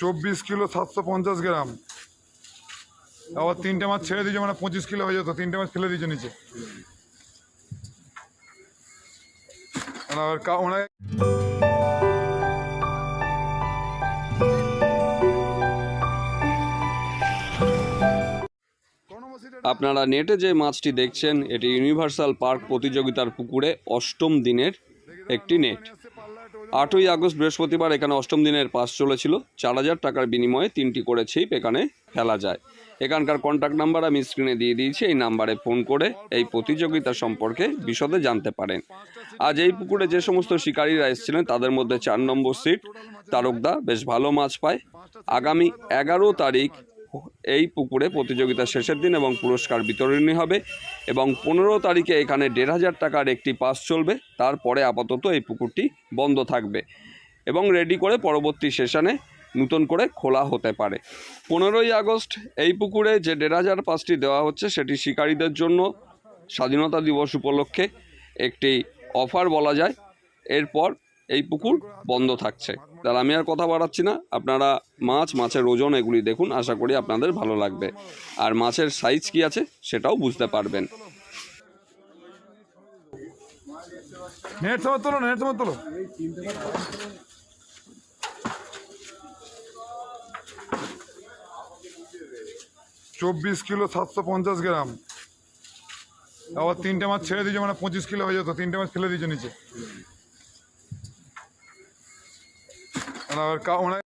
চব্বিশ কিলো সাতশো পঞ্চাশ গ্রাম। আবার তিনটে মাছ ছেড়ে দিয়েছে মানে পঁচিশ কিলো হয়ে যেত, তিনটে মাছ ফেলে দিয়েছে নিচে। আবার ওনাকে আপনারা নেটে যে মাছটি দেখছেন, এটি ইউনিভার্সাল পার্ক প্রতিযোগিতার পুকুরে অষ্টম দিনের একটি নেট। আটই আগস্ট বৃহস্পতিবার এখানে অষ্টম দিনের পাস চলেছিল। চার হাজার টাকার বিনিময়ে তিনটি করে ছিপ এখানে ফেলা যায়। এখানকার কন্ট্যাক্ট নাম্বার আমি স্ক্রিনে দিয়ে দিয়েছি, এই নাম্বারে ফোন করে এই প্রতিযোগিতা সম্পর্কে বিশদে জানতে পারেন। আজ এই পুকুরে যে সমস্ত শিকারীরা এসেছিলেন, তাদের মধ্যে চার নম্বর সিট তারকদা, বেশ ভালো মাছ পায়। আগামী এগারো তারিখ এই পুকুরে প্রতিযোগিতা শেষের দিন এবং পুরস্কার বিতরণী হবে এবং পনেরো তারিখে এখানে দেড় হাজার টাকার একটি পাস চলবে। তারপরে আপাতত এই পুকুরটি বন্ধ থাকবে এবং রেডি করে পরবর্তী সেশনে নতুন করে খোলা হতে পারে। পনেরোই আগস্ট এই পুকুরে যে দেড় হাজার পাসটি দেওয়া হচ্ছে, সেটি শিকারীদের জন্য স্বাধীনতা দিবস উপলক্ষে একটি অফার বলা যায়। এরপর এই পুকুর বন্ধ থাকছে। তাহলে আমি আর কথা বাড়াচ্ছি না। আপনারা মাছ, মাছের ওজন এগুলি দেখুন, আশা করি আপনাদের ভালো লাগবে। আর মাছের সাইজ কি আছে সেটাও বুঝতে পারবেন। নেট তোলো। চব্বিশ কিলো সাতশো পঞ্চাশ গ্রাম। আবার তিনটে মাছ ছেড়ে দিয়েছে মানে পঁচিশ কিলো হয়ে যেত, তিনটে মাছ ফেলে দিয়েছে নিচে। আর আবার কা- ওনাকে